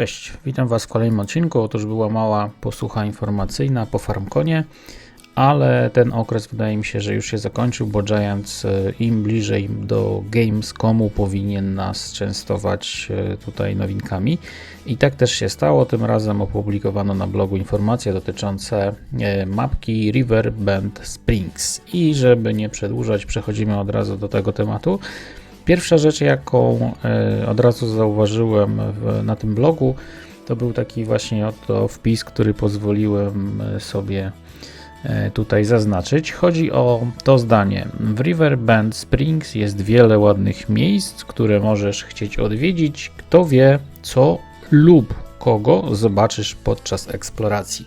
Cześć, witam Was w kolejnym odcinku. Otóż była mała posłucha informacyjna po FarmConie, ale ten okres wydaje mi się, że już się zakończył, bo Giants e, im bliżej do Gamescomu powinien nas częstować e, tutaj nowinkami. I tak też się stało. Tym razem opublikowano na blogu informacje dotyczące e, mapki River Bend Springs. I żeby nie przedłużać, przechodzimy od razu do tego tematu. Pierwsza rzecz, jaką e, od razu zauważyłem na tym blogu, to był taki właśnie oto wpis, który pozwoliłem e, sobie e, tutaj zaznaczyć. Chodzi o to zdanie. W River Bend Springs jest wiele ładnych miejsc, które możesz chcieć odwiedzić. Kto wie, co lub kogo zobaczysz podczas eksploracji.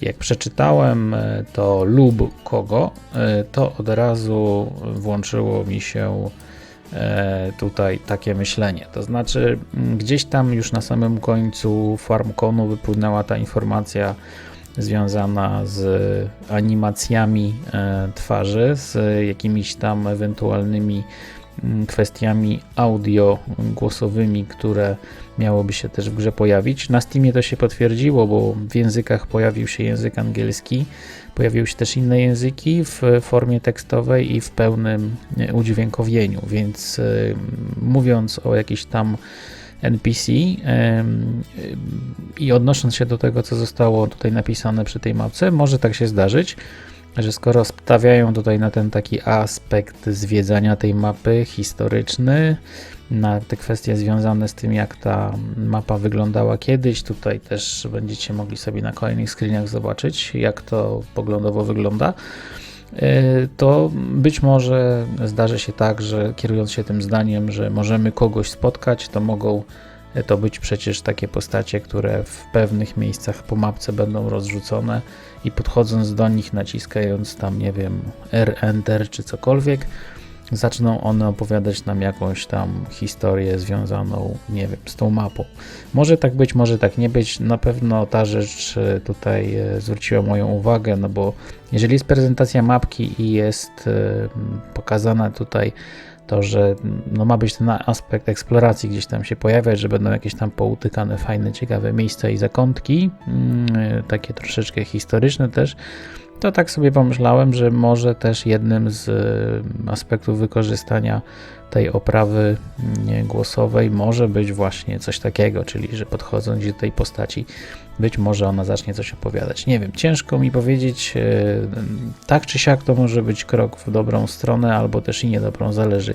Jak przeczytałem to lub kogo, to od razu włączyło mi się tutaj takie myślenie. To znaczy, mm, gdzieś tam już na samym końcu FarmConu wypłynęła ta informacja związana z animacjami e, twarzy, z jakimiś tam ewentualnymi kwestiami audio głosowymi, które miałoby się też w grze pojawić. Na Steamie to się potwierdziło, bo w językach pojawił się język angielski, pojawiły się też inne języki w formie tekstowej i w pełnym e, udźwiękowieniu, więc e, mówiąc o jakiś tam NPC i odnosząc się do tego, co zostało tutaj napisane przy tej mapce, może tak się zdarzyć, że skoro stawiają tutaj na ten taki aspekt zwiedzania tej mapy historyczny, na te kwestie związane z tym, jak ta mapa wyglądała kiedyś, tutaj też będziecie mogli sobie na kolejnych screenach zobaczyć, jak to poglądowo wygląda, e, to być może zdarzy się tak, że kierując się tym zdaniem, że możemy kogoś spotkać, to mogą to być przecież takie postacie, które w pewnych miejscach po mapce będą rozrzucone i podchodząc do nich, naciskając tam, nie wiem, R, Enter czy cokolwiek, zaczną one opowiadać nam jakąś tam historię związaną, nie wiem, z tą mapą. Może tak być, może tak nie być. Na pewno ta rzecz e, tutaj e, zwróciła moją uwagę, no bo jeżeli jest prezentacja mapki i jest e, pokazana tutaj to, że no ma być ten aspekt eksploracji gdzieś tam się pojawiać, że będą jakieś tam poutykane fajne, ciekawe miejsca i zakątki, mm, takie troszeczkę historyczne też, to tak sobie pomyślałem, że może też jednym z aspektów wykorzystania tej oprawy głosowej może być właśnie coś takiego, czyli że podchodząc do tej postaci, być może ona zacznie coś opowiadać. Nie wiem, ciężko mi powiedzieć, e, tak czy siak to może być krok w dobrą stronę, albo też i niedobrą, zależy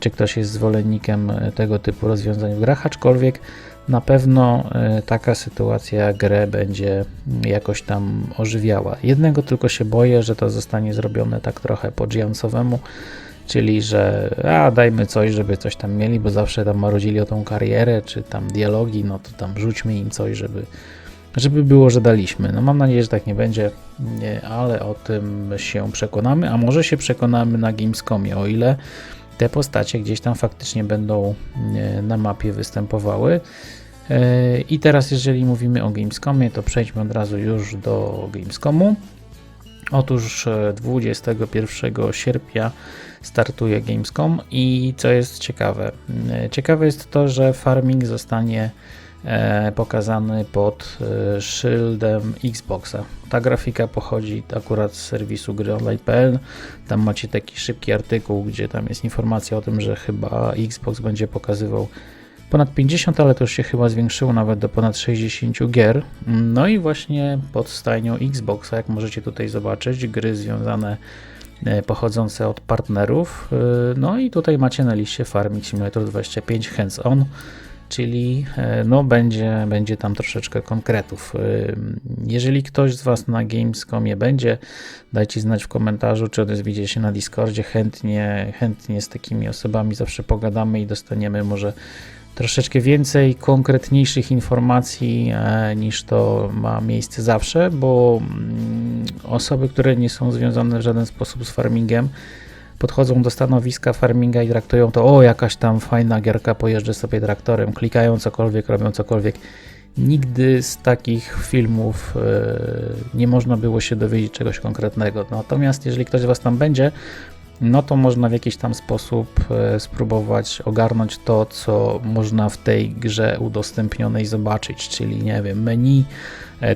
czy ktoś jest zwolennikiem tego typu rozwiązań w grach, aczkolwiek na pewno e, taka sytuacja grę będzie jakoś tam ożywiała. Jednego tylko się boję, że to zostanie zrobione tak trochę po Giansowemu, czyli że a dajmy coś, żeby coś tam mieli, bo zawsze tam marudzili o tą karierę, czy tam dialogi, no to tam rzućmy im coś, żeby, żeby było, że daliśmy. No mam nadzieję, że tak nie będzie, nie, ale o tym się przekonamy, a może się przekonamy na Gamescomie, o ile te postacie gdzieś tam faktycznie będą na mapie występowały. E, I teraz, jeżeli mówimy o Gamescomie, to przejdźmy od razu już do Gamescomu. Otóż 21 e, sierpnia startuje Gamescom i co jest ciekawe? E, ciekawe jest to, że farming zostanie pokazany pod szyldem Xboxa. Ta grafika pochodzi akurat z serwisu gryonline.pl. Tam macie taki szybki artykuł, gdzie tam jest informacja o tym, że chyba Xbox będzie pokazywał ponad 50, ale to już się chyba zwiększyło nawet do ponad 60 gier. No i właśnie pod stajnią Xboxa, jak możecie tutaj zobaczyć, gry związane e, pochodzące od partnerów. E, no i tutaj macie na liście Farming Simulator 25 Hands On, czyli e, no będzie, będzie tam troszeczkę konkretów. Jeżeli ktoś z Was na Gamescomie będzie, dajcie znać w komentarzu, czy odezwiecie się na Discordzie, chętnie, chętnie z takimi osobami zawsze pogadamy i dostaniemy może troszeczkę więcej konkretniejszych informacji e, niż to ma miejsce zawsze, bo mm, osoby, które nie są związane w żaden sposób z farmingiem, podchodzą do stanowiska farminga i traktują to, o jakaś tam fajna gierka, pojeżdżę sobie traktorem, klikają cokolwiek, robią cokolwiek. Nigdy z takich filmów e, nie można było się dowiedzieć czegoś konkretnego. Natomiast jeżeli ktoś z Was tam będzie, no to można w jakiś tam sposób e, spróbować ogarnąć to, co można w tej grze udostępnionej zobaczyć, czyli nie wiem, menu,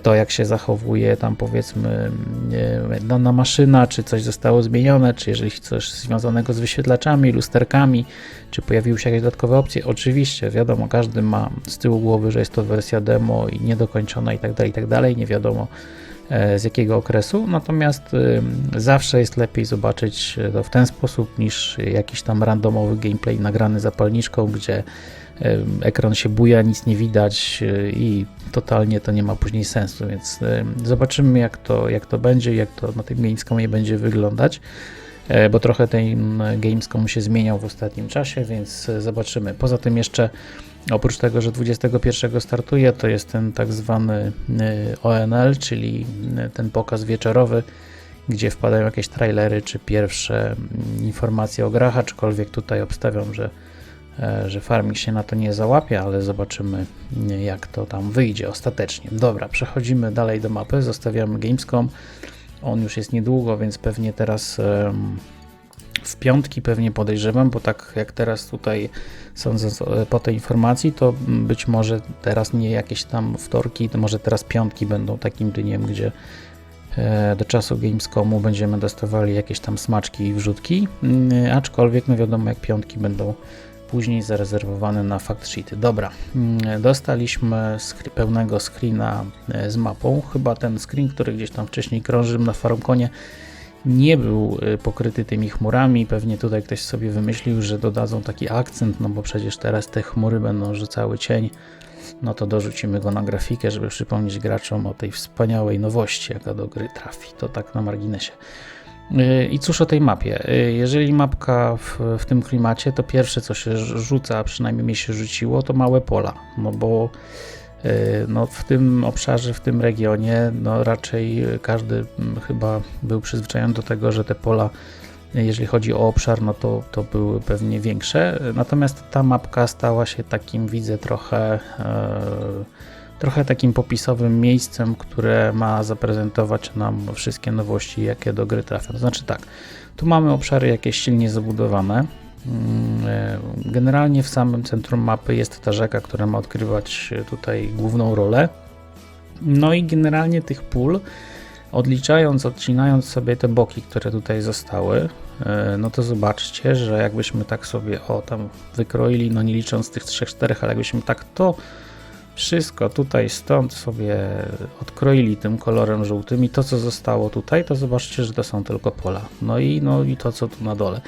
to jak się zachowuje tam powiedzmy e, dana maszyna, czy coś zostało zmienione, czy jeżeli coś związanego z wyświetlaczami, lusterkami, czy pojawiły się jakieś dodatkowe opcje. Oczywiście, wiadomo, każdy ma z tyłu głowy, że jest to wersja demo i niedokończona i tak dalej, i tak dalej, nie wiadomo E, z jakiego okresu, natomiast zawsze jest lepiej zobaczyć to w ten sposób niż jakiś tam randomowy gameplay nagrany zapalniczką, gdzie ekran się buja, nic nie widać y, i totalnie to nie ma później sensu, więc zobaczymy jak to, jak to będzie, jak to na tym Gamescomie będzie wyglądać, e, bo trochę ten Gamescom się zmieniał w ostatnim czasie, więc zobaczymy. Poza tym jeszcze Oprócz tego, że 21 startuje, to jest ten tak zwany y, ONL, czyli ten pokaz wieczorowy, gdzie wpadają jakieś trailery czy pierwsze informacje o grach, aczkolwiek tutaj obstawiam, że, e, że farming się na to nie załapie, ale zobaczymy y, jak to tam wyjdzie ostatecznie. Dobra, przechodzimy dalej do mapy, zostawiamy Gamescom. On już jest niedługo, więc pewnie teraz w piątki pewnie podejrzewam, bo tak jak teraz tutaj sądząc po tej informacji, to być może teraz nie jakieś tam wtorki, to może teraz piątki będą takim dniem, gdzie e, do czasu Gamescomu będziemy dostawali jakieś tam smaczki i wrzutki, mm, aczkolwiek no wiadomo jak piątki będą później zarezerwowane na fact sheety. Dobra, mm, dostaliśmy pełnego screena e, z mapą, chyba ten screen, który gdzieś tam wcześniej krążył na Farmconie nie był y, pokryty tymi chmurami. Pewnie tutaj ktoś sobie wymyślił, że dodadzą taki akcent, no bo przecież teraz te chmury będą rzucały cień. No to dorzucimy go na grafikę, żeby przypomnieć graczom o tej wspaniałej nowości, jaka do gry trafi. To tak na marginesie. Y, I cóż o tej mapie? Y, jeżeli mapka w, w tym klimacie, to pierwsze co się rzuca, a przynajmniej mi się rzuciło, to małe pola. No bo E, no, w tym obszarze, w tym regionie, no, raczej każdy mm, chyba był przyzwyczajony do tego, że te pola, jeżeli chodzi o obszar, no to, to były pewnie większe. Natomiast ta mapka stała się takim, widzę, trochę, e, trochę takim popisowym miejscem, które ma zaprezentować nam wszystkie nowości, jakie do gry trafią. To znaczy tak, tu mamy obszary jakieś silnie zabudowane, Mm, e, generalnie w samym centrum mapy jest ta rzeka, która ma odgrywać tutaj główną rolę. No i generalnie tych pól, odliczając, odcinając sobie te boki, które tutaj zostały, e, no to zobaczcie, że jakbyśmy tak sobie o tam wykroili, no nie licząc tych 3-4, ale jakbyśmy tak to wszystko tutaj stąd sobie odkroili tym kolorem żółtym i to co zostało tutaj, to zobaczcie, że to są tylko pola. No i, no i to co tu na dole.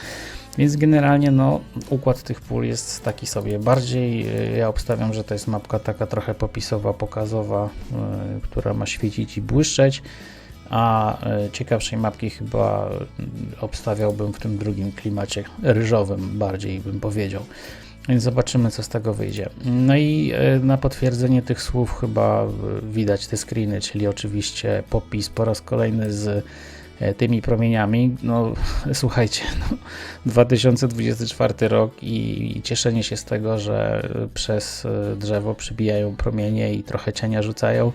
Więc generalnie no, układ tych pól jest taki sobie. Bardziej e, ja obstawiam, że to jest mapka taka trochę popisowa, pokazowa, yy, która ma świecić i błyszczeć, a yy, ciekawszej mapki chyba obstawiałbym w tym drugim klimacie ryżowym, bardziej bym powiedział. Więc zobaczymy, co z tego wyjdzie. No i na potwierdzenie tych słów chyba widać te screeny, czyli oczywiście popis po raz kolejny z E, tymi promieniami. No słuchajcie, no, 2024 rok i, cieszenie się z tego, że przez e, drzewo przybijają promienie i trochę cienia rzucają.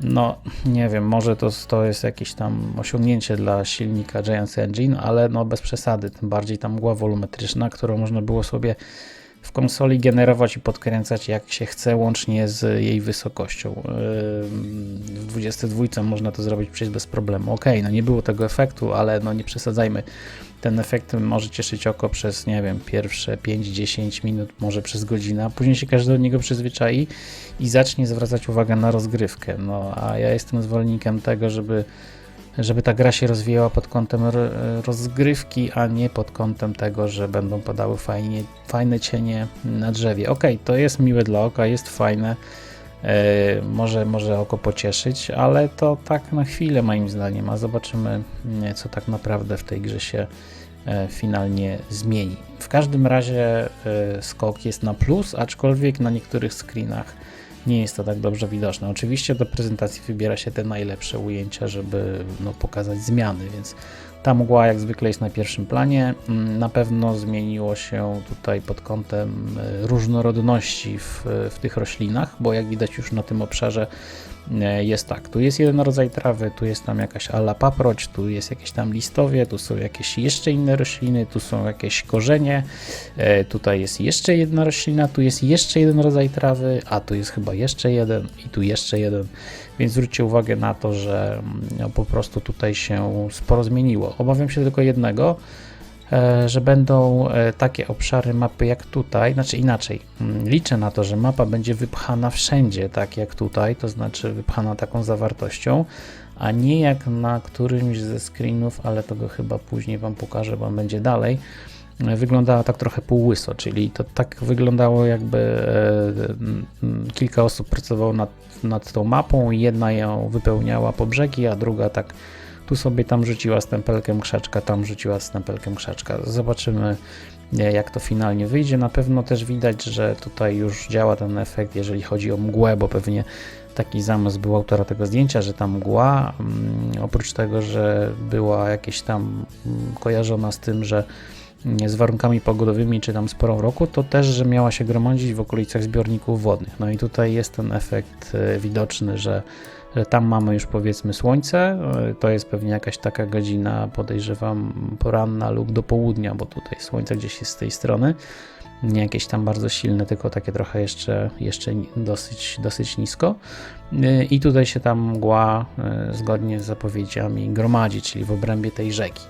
No, nie wiem, może to, to jest jakieś tam osiągnięcie dla silnika Giants Engine, ale no bez przesady, tym bardziej tam mgła wolumetryczna, którą można było sobie w konsoli generować i podkręcać jak się chce, łącznie z jej wysokością. W 22 można to zrobić przecież bez problemu. Ok, no nie było tego efektu, ale no nie przesadzajmy. Ten efekt może cieszyć oko przez, nie wiem, pierwsze 5-10 minut, może przez godzinę, a później się każdy do niego przyzwyczai i zacznie zwracać uwagę na rozgrywkę. No a ja jestem zwolennikiem tego, żeby żeby ta gra się rozwijała pod kątem rozgrywki, a nie pod kątem tego, że będą padały fajnie, fajne cienie na drzewie. Ok, to jest miłe dla oka, jest fajne, e, może, może oko pocieszyć, ale to tak na chwilę moim zdaniem, a zobaczymy co tak naprawdę w tej grze się e, finalnie zmieni. W każdym razie e, skok jest na plus, aczkolwiek na niektórych screenach nie jest to tak dobrze widoczne. Oczywiście do prezentacji wybiera się te najlepsze ujęcia, żeby no, pokazać zmiany, więc Ta mgła jak zwykle jest na pierwszym planie. Mm, Na pewno zmieniło się tutaj pod kątem e, różnorodności w, w tych roślinach, bo jak widać już na tym obszarze e, jest tak, tu jest jeden rodzaj trawy, tu jest tam jakaś ala paproć, tu jest jakieś tam listowie, tu są jakieś jeszcze inne rośliny, tu są jakieś korzenie, e, tutaj jest jeszcze jedna roślina, tu jest jeszcze jeden rodzaj trawy, a tu jest chyba jeszcze jeden i tu jeszcze jeden, więc zwróćcie uwagę na to, że mm, no, po prostu tutaj się sporo zmieniło. Obawiam się tylko jednego, e, że będą e, takie obszary mapy jak tutaj, znaczy inaczej. mm, Liczę na to, że mapa będzie wypchana wszędzie, tak jak tutaj, to znaczy wypchana taką zawartością, a nie jak na którymś ze screenów, ale tego chyba później Wam pokażę, bo będzie dalej. Wyglądała tak trochę półłyso, czyli to tak wyglądało, jakby e, kilka osób pracowało nad, nad tą mapą i jedna ją wypełniała po brzegi, a druga tak tu sobie tam rzuciła stempelkiem krzaczka, tam rzuciła stempelkiem krzaczka. Zobaczymy, e, jak to finalnie wyjdzie. Na pewno też widać, że tutaj już działa ten efekt, jeżeli chodzi o mgłę, bo pewnie taki zamysł był autora tego zdjęcia, że ta mgła, oprócz tego, że była jakieś tam kojarzona z tym, że z warunkami pogodowymi czy tam z porą roku, to też, że miała się gromadzić w okolicach zbiorników wodnych. No i tutaj jest ten efekt e, widoczny, że że tam mamy już powiedzmy słońce, e, to jest pewnie jakaś taka godzina, podejrzewam poranna lub do południa, bo tutaj słońce gdzieś jest z tej strony, nie jakieś tam bardzo silne, tylko takie trochę jeszcze, jeszcze dosyć, dosyć nisko. E, I tutaj się tam mgła zgodnie z zapowiedziami gromadzi, czyli w obrębie tej rzeki.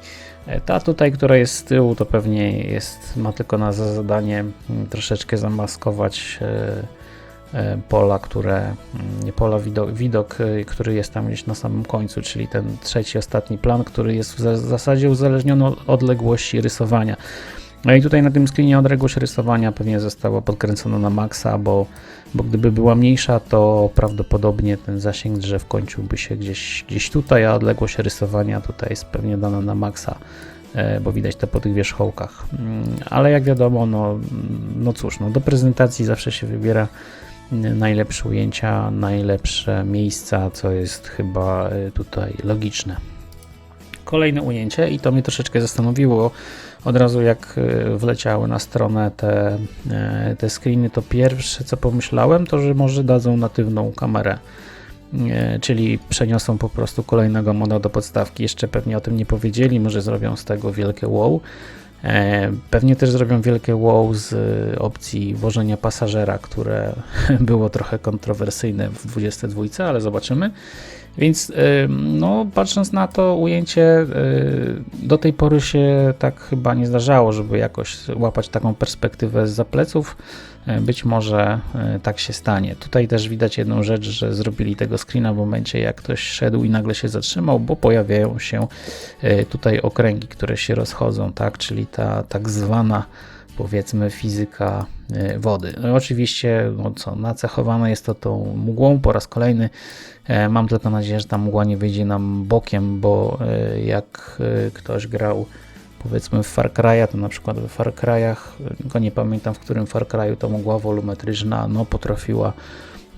E, Ta tutaj, która jest z tyłu, to pewnie jest, ma tylko na za zadanie mm, troszeczkę zamaskować e, e, pola, które, mm, pola, widok, widok, który jest tam gdzieś na samym końcu, czyli ten trzeci, ostatni plan, który jest w za- zasadzie uzależniony od odległości rysowania. No i tutaj na tym screenie odległość rysowania pewnie została podkręcona na maksa, bo, bo gdyby była mniejsza, to prawdopodobnie ten zasięg drzew kończyłby się gdzieś, gdzieś tutaj, a odległość rysowania tutaj jest pewnie dana na maksa e, bo widać to po tych wierzchołkach. Mm, Ale jak wiadomo, no, no cóż, no do prezentacji zawsze się wybiera mm, najlepsze ujęcia, najlepsze miejsca, co jest chyba e, tutaj logiczne. Kolejne ujęcie i to mnie troszeczkę zastanowiło. Od razu jak e, wleciały na stronę te, e, te screeny, to pierwsze co pomyślałem, to że może dadzą natywną kamerę. E, Czyli przeniosą po prostu kolejnego moda do podstawki. Jeszcze pewnie o tym nie powiedzieli, może zrobią z tego wielkie wow. E, Pewnie też zrobią wielkie wow z opcji wożenia pasażera, które było trochę kontrowersyjne w 22, ale zobaczymy. Więc e, no, patrząc na to ujęcie, e, do tej pory się tak chyba nie zdarzało, żeby jakoś łapać taką perspektywę z pleców. E, Być może tak się stanie. Tutaj też widać jedną rzecz, że zrobili tego screena w momencie, jak ktoś szedł i nagle się zatrzymał, bo pojawiają się tutaj okręgi, które się rozchodzą, tak? Czyli ta tak zwana powiedzmy fizyka e, wody. No oczywiście, no co, nacechowane jest to tą mgłą po raz kolejny. E, Mam tylko nadzieję, że ta mgła nie wyjdzie nam bokiem, bo e, jak ktoś grał powiedzmy w Far Cry'a, to na przykład w Far Cry'ach, tylko nie pamiętam w którym Far Cry'u to mgła wolumetryczna, no potrafiła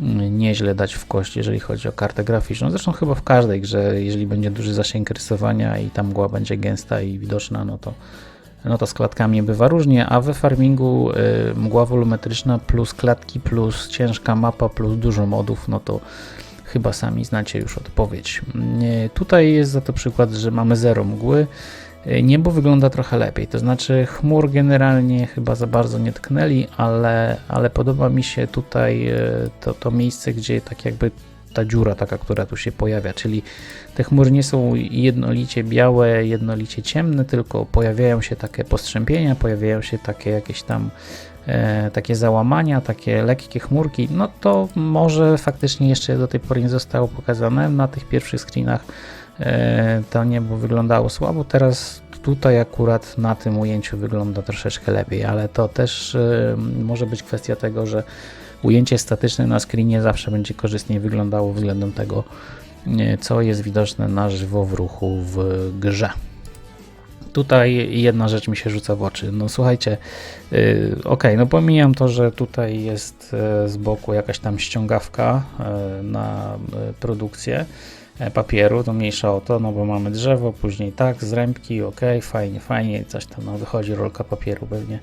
mm, nieźle dać w kość, jeżeli chodzi o kartę graficzną. Zresztą chyba w każdej grze, jeżeli będzie duży zasięg rysowania i ta mgła będzie gęsta i widoczna, no to no to z klatkami bywa różnie, a we farmingu y, mgła wolumetryczna plus klatki plus ciężka mapa plus dużo modów, no to chyba sami znacie już odpowiedź. Y, tutaj jest za to przykład, że mamy zero mgły. Y, Niebo wygląda trochę lepiej, to znaczy chmur generalnie chyba za bardzo nie tknęli, ale, ale podoba mi się tutaj y, to, to miejsce, gdzie tak jakby ta dziura taka, która tu się pojawia, czyli te chmury nie są jednolicie białe, jednolicie ciemne, tylko pojawiają się takie postrzępienia, pojawiają się takie jakieś tam e, takie załamania, takie lekkie chmurki, no to może faktycznie jeszcze do tej pory nie zostało pokazane. Na tych pierwszych screenach e, to niebo wyglądało słabo, teraz tutaj akurat na tym ujęciu wygląda troszeczkę lepiej, ale to też e, może być kwestia tego, że ujęcie statyczne na screenie zawsze będzie korzystniej wyglądało względem tego, e, co jest widoczne na żywo w ruchu w grze. Tutaj jedna rzecz mi się rzuca w oczy. No słuchajcie, yy, ok, no pomijam to, że tutaj jest yy, z boku jakaś tam ściągawka na produkcję e, papieru, to mniejsza o to, no bo mamy drzewo, później tak, zrębki, ok, fajnie, fajnie, coś tam no, wychodzi, rolka papieru pewnie.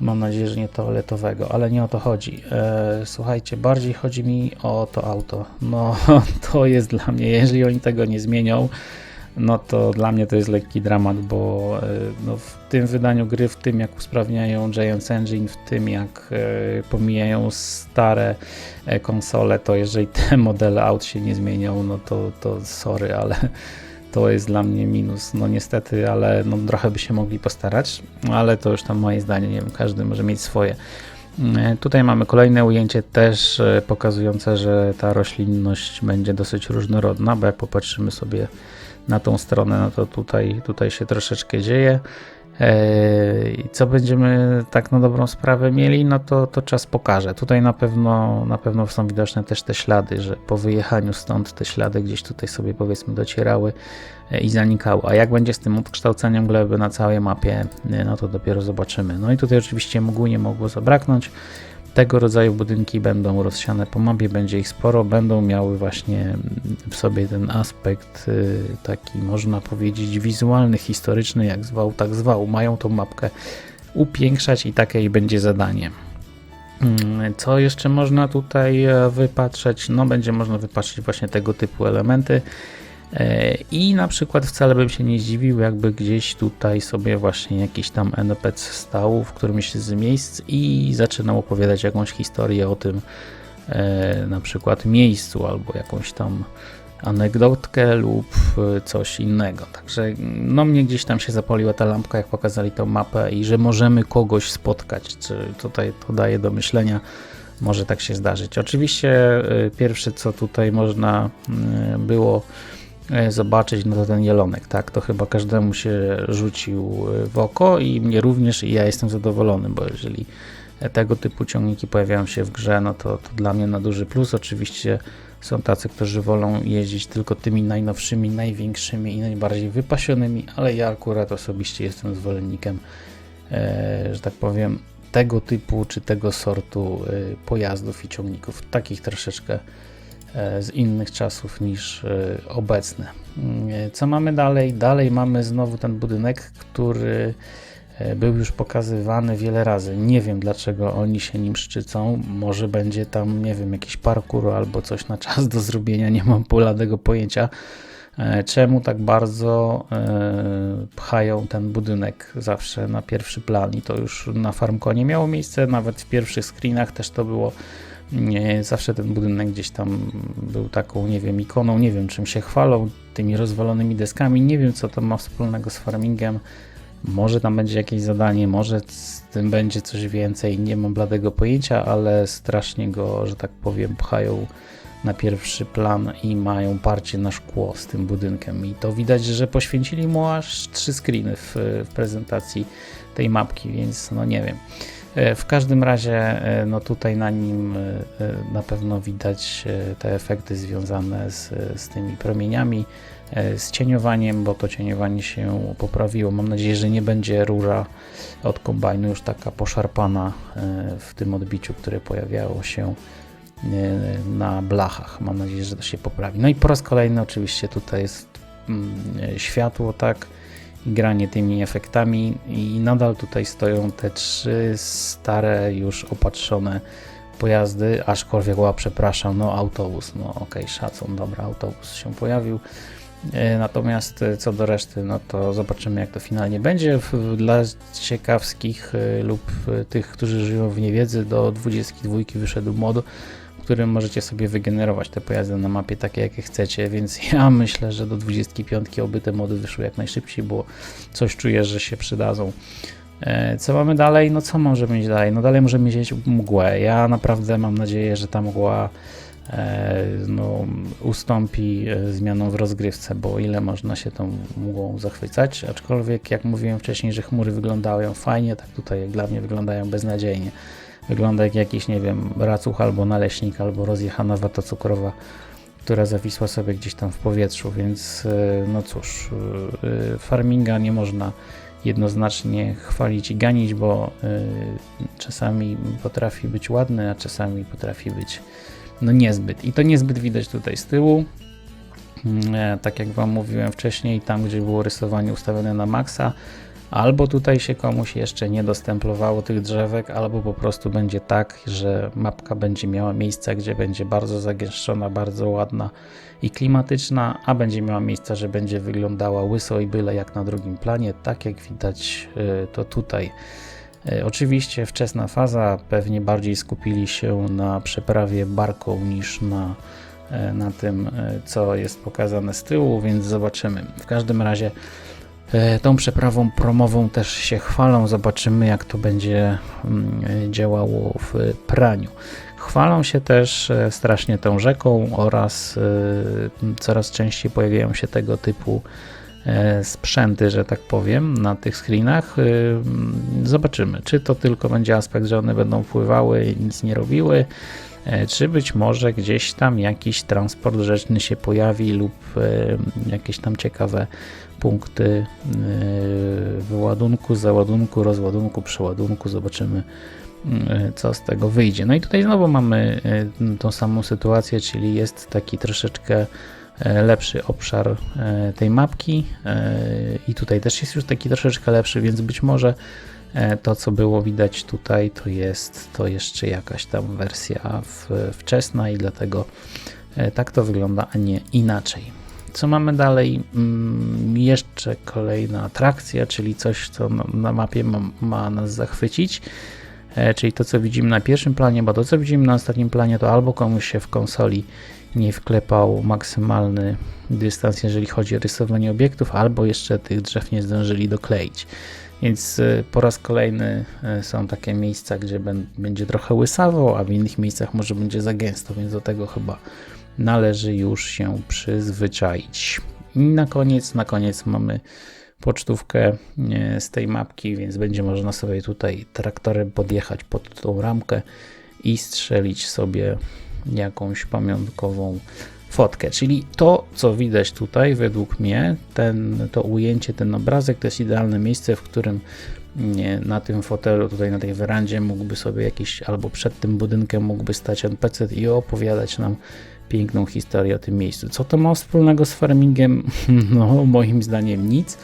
Mam nadzieję, że nie toaletowego, ale nie o to chodzi. E, słuchajcie, bardziej chodzi mi o to auto. No, to jest dla mnie, jeżeli oni tego nie zmienią, no to dla mnie to jest lekki dramat, bo e, no, w tym wydaniu gry, w tym jak usprawniają Giants Engine, w tym jak e, pomijają stare e, konsole, to jeżeli te modele aut się nie zmienią, no to, to sorry, ale to jest dla mnie minus. No niestety, ale no, trochę by się mogli postarać, ale to już tam moje zdanie, nie wiem, każdy może mieć swoje. Tutaj mamy kolejne ujęcie też pokazujące, że ta roślinność będzie dosyć różnorodna, bo jak popatrzymy sobie na tą stronę, no to tutaj, tutaj się troszeczkę dzieje. I co będziemy tak na dobrą sprawę mieli, no to, to czas pokaże. Tutaj na pewno, na pewno są widoczne też te ślady, że po wyjechaniu stąd te ślady gdzieś tutaj sobie powiedzmy docierały e, i zanikały. A jak będzie z tym odkształceniem gleby na całej mapie, e, no to dopiero zobaczymy. No i tutaj oczywiście mgły nie mogło zabraknąć. Tego rodzaju budynki będą rozsiane po mapie, będzie ich sporo, będą miały właśnie w sobie ten aspekt y, taki, można powiedzieć, wizualny, historyczny, jak zwał, tak zwał. Mają tą mapkę upiększać i takie i będzie zadanie. Mm, co jeszcze można tutaj e, wypatrzeć? No, będzie można wypatrzeć właśnie tego typu elementy. E, I na przykład wcale bym się nie zdziwił, jakby gdzieś tutaj sobie właśnie jakiś tam NPC stał w którymś z miejsc i zaczynał opowiadać jakąś historię o tym e, na przykład miejscu albo jakąś tam anegdotkę lub e, coś innego. Także no mnie gdzieś tam się zapaliła ta lampka, jak pokazali tą mapę i że możemy kogoś spotkać. Czy tutaj to daje do myślenia. Może tak się zdarzyć. Oczywiście pierwsze co tutaj można było E, zobaczyć, no to ten jelonek, tak, to chyba każdemu się rzucił e, w oko i mnie również i ja jestem zadowolony, bo jeżeli tego typu ciągniki pojawiają się w grze, no to, to dla mnie na duży plus. Oczywiście są tacy, którzy wolą jeździć tylko tymi najnowszymi, największymi i najbardziej wypasionymi, ale ja akurat osobiście jestem zwolennikiem, e, że tak powiem, tego typu czy tego sortu e, pojazdów i ciągników, takich troszeczkę E, z innych czasów niż e, obecne. E, co mamy dalej? Dalej mamy znowu ten budynek, który był już pokazywany wiele razy. Nie wiem dlaczego oni się nim szczycą. Może będzie tam, nie wiem, jakiś parkour albo coś na czas do zrobienia. Nie mam poladego pojęcia. Czemu tak bardzo pchają ten budynek zawsze na pierwszy plan i to już na Farmkonie miało miejsce, nawet w pierwszych screenach też to było zawsze ten budynek gdzieś tam był taką, nie wiem, ikoną, nie wiem czym się chwalą, tymi rozwalonymi deskami, nie wiem co to ma wspólnego z farmingiem, może tam będzie jakieś zadanie, może z tym będzie coś więcej, nie mam bladego pojęcia, ale strasznie go, że tak powiem, pchają na pierwszy plan i mają parcie na szkło z tym budynkiem. I to widać, że poświęcili mu aż trzy screeny w, w prezentacji tej mapki, więc no nie wiem. E, w każdym razie, e, no tutaj na nim e, na pewno widać te efekty związane z, z tymi promieniami, z cieniowaniem, bo to cieniowanie się poprawiło. Mam nadzieję, że nie będzie rura od kombajnu już taka poszarpana w tym odbiciu, które pojawiało się na blachach. Mam nadzieję, że to się poprawi. No i po raz kolejny oczywiście tutaj jest mm, światło, tak, granie tymi efektami i nadal tutaj stoją te trzy stare już opatrzone pojazdy, aczkolwiek ła, przepraszam, no autobus, no okej, okay, szacun, dobra, autobus się pojawił. E, natomiast e, co do reszty, no to zobaczymy jak to finalnie będzie. Dla ciekawskich e, lub tych, którzy żyją w niewiedzy, do 22 wyszedł mod którym możecie sobie wygenerować te pojazdy na mapie takie, jakie chcecie, więc ja myślę, że do 25 oby te mody wyszły jak najszybciej, bo coś czuję, że się przydadzą. E, co mamy dalej? No co możemy mieć dalej? No dalej możemy mieć mgłę. Ja naprawdę mam nadzieję, że ta mgła e, no, ustąpi e, zmianą w rozgrywce, bo ile można się tą mgłą zachwycać, aczkolwiek jak mówiłem wcześniej, że chmury wyglądają fajnie, tak tutaj jak dla mnie wyglądają beznadziejnie. Wygląda jak jakiś, nie wiem, racuch albo naleśnik, albo rozjechana wata cukrowa. która zawisła sobie gdzieś tam w powietrzu, więc e, no cóż, e, farminga nie można jednoznacznie chwalić i ganić, bo e, czasami potrafi być ładny, a czasami potrafi być no niezbyt. I to niezbyt widać tutaj z tyłu. Mm, Tak jak Wam mówiłem wcześniej, tam gdzie było rysowanie ustawione na maksa, albo tutaj się komuś jeszcze nie dostemplowało tych drzewek, albo po prostu będzie tak, że mapka będzie miała miejsca, gdzie będzie bardzo zagęszczona, bardzo ładna i klimatyczna, a będzie miała miejsca, że będzie wyglądała łyso i byle jak na drugim planie, tak jak widać y, to tutaj. Y, Oczywiście wczesna faza, pewnie bardziej skupili się na przeprawie barką niż na, y, na tym, co jest pokazane z tyłu, więc zobaczymy. W każdym razie tą przeprawą promową też się chwalą. Zobaczymy, jak to będzie mm, e, działało w praniu. Chwalą się też e, strasznie tą rzeką oraz e, coraz częściej pojawiają się tego typu e, sprzęty, że tak powiem, na tych screenach. E, Zobaczymy, czy to tylko będzie aspekt, że one będą pływały i nic nie robiły, e, czy być może gdzieś tam jakiś transport rzeczny się pojawi lub e, jakieś tam ciekawe punkty e, wyładunku, załadunku, rozładunku, przeładunku. Zobaczymy, e, co z tego wyjdzie. No i tutaj znowu mamy e, tą samą sytuację, czyli jest taki troszeczkę e, lepszy obszar e, tej mapki e, i tutaj też jest już taki troszeczkę lepszy, więc być może e, to, co było widać tutaj, to jest to jeszcze jakaś tam wersja wczesna i dlatego e, tak to wygląda, a nie inaczej. Co mamy dalej? Mm, Jeszcze kolejna atrakcja, czyli coś, co na- mapie ma, ma nas zachwycić. E, Czyli to, co widzimy na pierwszym planie, bo to, co widzimy na ostatnim planie, to albo komuś się w konsoli nie wklepał maksymalny dystans, jeżeli chodzi o rysowanie obiektów, albo jeszcze tych drzew nie zdążyli dokleić. Więc e, po raz kolejny e, są takie miejsca, gdzie będzie trochę łysawo, a w innych miejscach może będzie za gęsto, więc do tego chyba należy już się przyzwyczaić. I na koniec, na koniec mamy pocztówkę e, z tej mapki, więc będzie można sobie tutaj traktorem podjechać pod tą ramkę i strzelić sobie jakąś pamiątkową fotkę. Czyli to, co widać tutaj, według mnie, ten, to ujęcie, ten obrazek, to jest idealne miejsce, w którym nie, na tym fotelu, tutaj na tej werandzie mógłby sobie jakiś, albo przed tym budynkiem mógłby stać NPC i opowiadać nam piękną historię o tym miejscu. Co to ma wspólnego z farmingiem? No, moim zdaniem nic,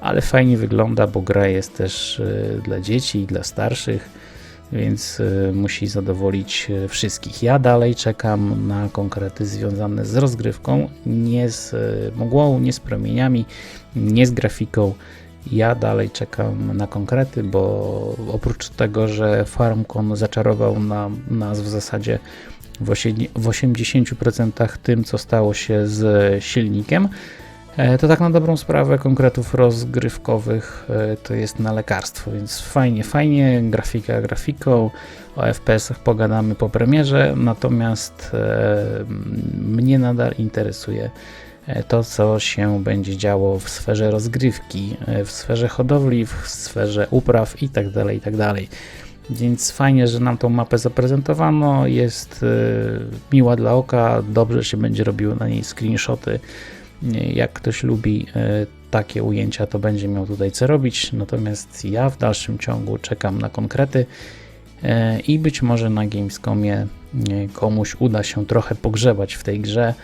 ale fajnie wygląda, bo gra jest też y, dla dzieci i dla starszych, więc y, musi zadowolić y, wszystkich. Ja dalej czekam na konkrety związane z rozgrywką, nie z y, mgłą, nie z promieniami, nie z grafiką. Ja dalej czekam na konkrety, bo oprócz tego, że FarmCon zaczarował na nas w zasadzie w osie- w 80% tym, co stało się z silnikiem, to tak na dobrą sprawę konkretów rozgrywkowych e, to jest na lekarstwo, więc fajnie, fajnie, grafika grafiką, o FPS-ach pogadamy po premierze, natomiast e, mnie nadal interesuje e, to, co się będzie działo w sferze rozgrywki, e, w sferze hodowli, w sferze upraw itd., itd. Więc fajnie, że nam tą mapę zaprezentowano. Jest e, miła dla oka, dobrze się będzie robiło na niej screenshoty. Jak ktoś lubi e, takie ujęcia, to będzie miał tutaj co robić. Natomiast ja w dalszym ciągu czekam na konkrety e, i być może na Gamescomie e, komuś uda się trochę pogrzebać w tej grze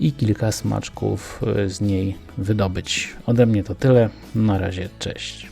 i kilka smaczków z niej wydobyć. Ode mnie to tyle. Na razie, cześć.